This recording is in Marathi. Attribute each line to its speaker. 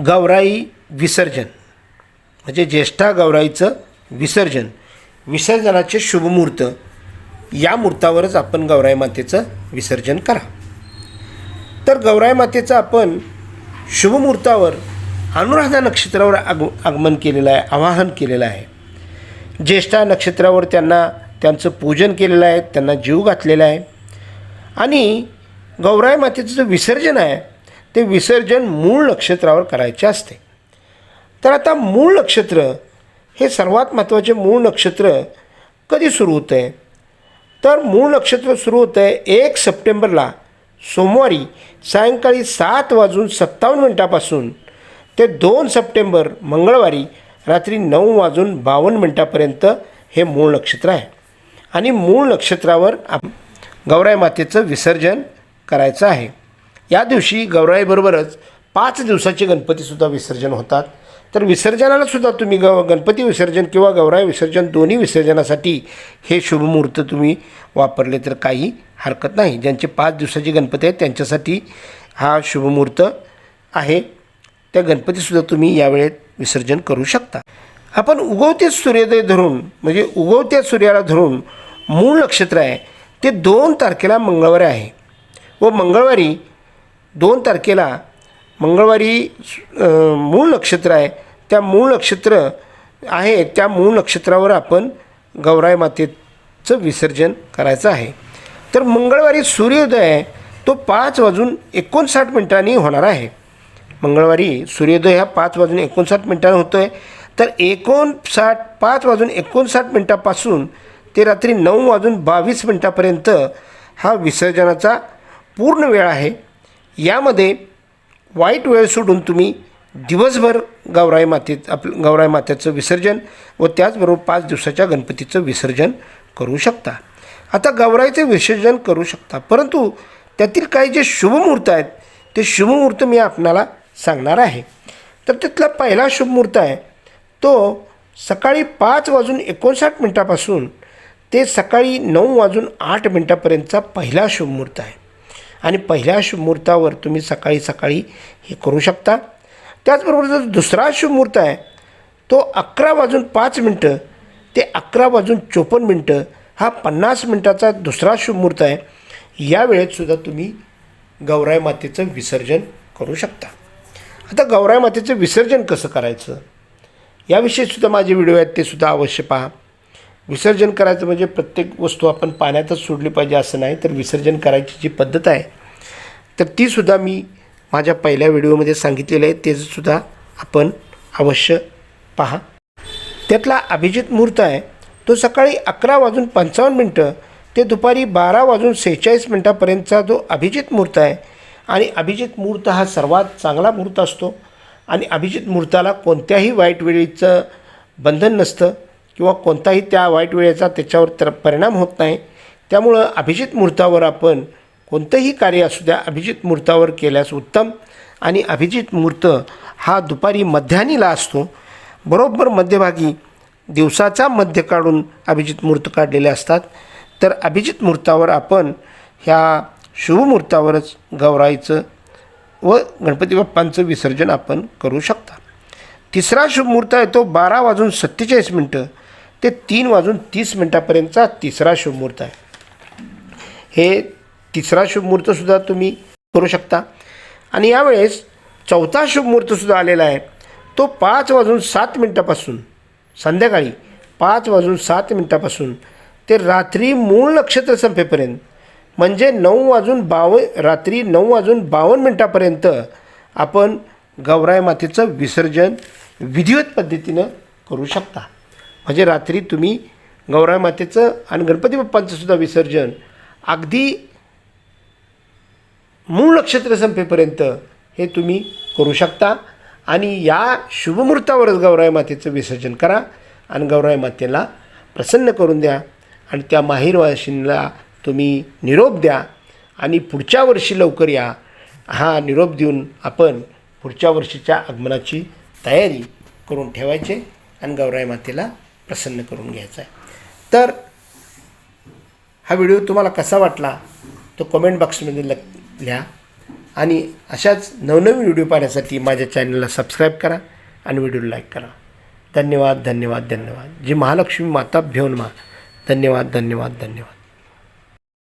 Speaker 1: गौराई विसर्जन. म्हणजे ज्येष्ठा गौराईचं विसर्जन. विसर्जनाचे शुभमुहूर्त या मुहूर्तावरच आपण गौराई मातेचं विसर्जन करा. तर गौराई मातेचं आपण शुभमुहूर्तावर अनुराधा नक्षत्रावर आग आगमन केलेलं आहे आवाहन केलेलं आहे. ज्येष्ठा नक्षत्रावर त्यांना त्यांचं पूजन केलेलं आहे त्यांना जीव घातलेला आहे. आणि गौराई मातेचं जे विसर्जन आहे ते विसर्जन मूळ नक्षत्रावर करायचे असते. तर आता मूळ नक्षत्र हे सर्वात महत्त्वाचे मूळ नक्षत्र कधी सुरू होतं आहे तर मूळ नक्षत्र सुरू होतं आहे एक सप्टेंबरला सोमवारी सायंकाळी सात वाजून सत्तावन्न मिनटापासून ते दोन सप्टेंबर मंगळवारी रात्री नऊ वाजून बावन्न मिनटापर्यंत हे मूळ नक्षत्र आहे. आणि मूळ नक्षत्रावर आप गौराई मातेचं विसर्जन करायचं आहे. या दिवशी गौराईबरोबरच पाच दिवसाचे गणपतीसुद्धा विसर्जन होतात. तर विसर्जनाला सुद्धा तुम्ही ग गणपती विसर्जन किंवा गौराई विसर्जन दोन्ही विसर्जनासाठी हे शुभमुहूर्त तुम्ही वापरले तर काही हरकत नाही. ज्यांचे पाच दिवसाचे गणपती आहेत त्यांच्यासाठी हा शुभमुहूर्त आहे. त्या गणपतीसुद्धा तुम्ही यावेळेत विसर्जन करू शकता. आपण उगवते सूर्योदय धरून म्हणजे उगवत्या सूर्याला धरून मूळ नक्षत्र आहे. ते दोन तारखेला मंगळवारी आहे. व मंगळवारी दोन तारखेला मंगळवारी मूळ नक्षत्र आहे. त्या मूळ नक्षत्र आहे. त्या मूळ नक्षत्रावर आपण गौराई मातेचं विसर्जन करायचं आहे. तर मंगळवारी सूर्योदय आहे. तो पाच वाजून एकोणसाठ मिनिटांनी होणार आहे. मंगळवारी सूर्योदय हा पाच वाजून एकोणसाठ मिनिटांनी होतो आहे तर एकोणसाठ पाच वाजून एकोणसाठ मिनटापासून ते रात्री नऊ वाजून बावीस मिनटापर्यंत हा विसर्जनाचा पूर्ण वेळ आहे. यामध्ये वाईट वेळ सोडून तुम्ही दिवसभर गौराई मातेत आप गौराई मात्याचं विसर्जन व त्याचबरोबर पाच दिवसाच्या गणपतीचं विसर्जन करू शकता. आता गौराईचं विसर्जन करू शकता परंतु त्यातील काही जे शुभमुहूर्त आहेत ते शुभमुहूर्त मी आपणाला सांगणार आहे. तर त्यातला पहिला शुभमुहूर्त आहे तो सकाळी पाच वाजून एकोणसाठ मिनटापासून ते सकाळी नऊ वाजून आठ मिनटापर्यंतचा पहिला शुभमुहूर्त आहे. आणि पहिल्या शुभमुहूर्तावर तुम्ही सकाळी सकाळी हे करू शकता. त्याचबरोबर जो दुसरा शुभमुहूर्त आहे तो अकरा वाजून पाच मिनटं ते अकरा वाजून चोपन्न मिनटं हा पन्नास मिनटाचा दुसरा शुभमुहूर्त आहे. या वेळेतसुद्धा तुम्ही गौराय मातेचं विसर्जन करू शकता. आता गौराय मातेचं विसर्जन कसं करायचं? याविषयीसुद्धा माझे व्हिडिओ आहेत ते सुद्धा अवश्य पहा. विसर्जन करायचं म्हणजे प्रत्येक वस्तू आपण पाण्यातच सोडली पाहिजे असं नाही तर विसर्जन करायची जी पद्धत आहे तर तीसुद्धा मी माझ्या पहिल्या व्हिडिओमध्ये सांगितलेलं आहे. तेसुद्धा आपण अवश्य पहा. त्यातला अभिजित मुहूर्त आहे तो सकाळी अकरा वाजून पंचावन्न मिनटं ते दुपारी बारा वाजून सेहेचाळीस मिनटापर्यंतचा जो अभिजित मुहूर्त आहे आणि अभिजित मुहूर्त हा सर्वात चांगला मुहूर्त असतो. आणि अभिजित मुहूर्ताला कोणत्याही वाईट वेळीचं बंधन नसतं. किंवा कोणताही त्या वाईट वेळेचा त्याच्यावर तर परिणाम होत नाही. त्यामुळं अभिजित मुहूर्तावर आपण कोणतंही कार्य असू द्या अभिजित मुहूर्तावर केल्यास उत्तम. आणि अभिजित मुहूर्त हा दुपारी मध्यानीला असतो. बरोबर मध्यभागी दिवसाचा मध्य काढून अभिजित मुहूर्त काढलेले असतात. तर अभिजित मुहूर्तावर आपण ह्या शुभमुहूर्तावरच गौराईचं व गणपती बाप्पांचं विसर्जन आपण करू शकता. तिसरा शुभमुहूर्त आहे तो बारा वाजून सत्तेचाळीस मिनटं. ते तीन वाजून तीस मिनटापर्यंतचा तिसरा शुभमुहूर्त आहे. हे तिसरा शुभमुहूर्तसुद्धा तुम्ही करू शकता. आणि यावेळेस चौथा शुभमुहूर्तसुद्धा आलेला आहे. तो पाच वाजून सात मिनटापासून संध्याकाळी पाच वाजून सात मिनटापासून ते रात्री मूळ नक्षत्र संपेपर्यंत म्हणजे नऊ वाजून बाव रात्री नऊ वाजून बावन्न मिनटापर्यंत आपण गौराई मातेचं विसर्जन विधिवत पद्धतीनं करू शकता. म्हणजे रात्री तुम्ही गौराई मातेचं आणि गणपती बाप्पांचं सुद्धा विसर्जन अगदी मूळ नक्षत्र संपेपर्यंत हे तुम्ही करू शकता. आणि या शुभमुहूर्तावरच गौराई मातेचं विसर्जन करा आणि गौराई मातेला प्रसन्न करून द्या आणि त्या माहीरवाशिनीला तुम्ही निरोप द्या आणि पुढच्या वर्षी लवकर या. हा निरोप देऊन आपण पुढच्या वर्षीच्या आगमनाची तयारी करून ठेवायचे आणि गौराई मातेला प्रसन्न करून घ्यायचा आहे. तर हा व्हिडिओ तुम्हाला कसा वाटला तो कमेंट बॉक्समध्ये लग लिहा. आणि अशाच नवनवीन व्हिडिओ पाहण्यासाठी माझ्या चॅनलला सबस्क्राईब करा आणि व्हिडिओ लाईक करा. धन्यवाद धन्यवाद धन्यवाद. जी महालक्ष्मी माता भेवन मा. धन्यवाद धन्यवाद धन्यवाद.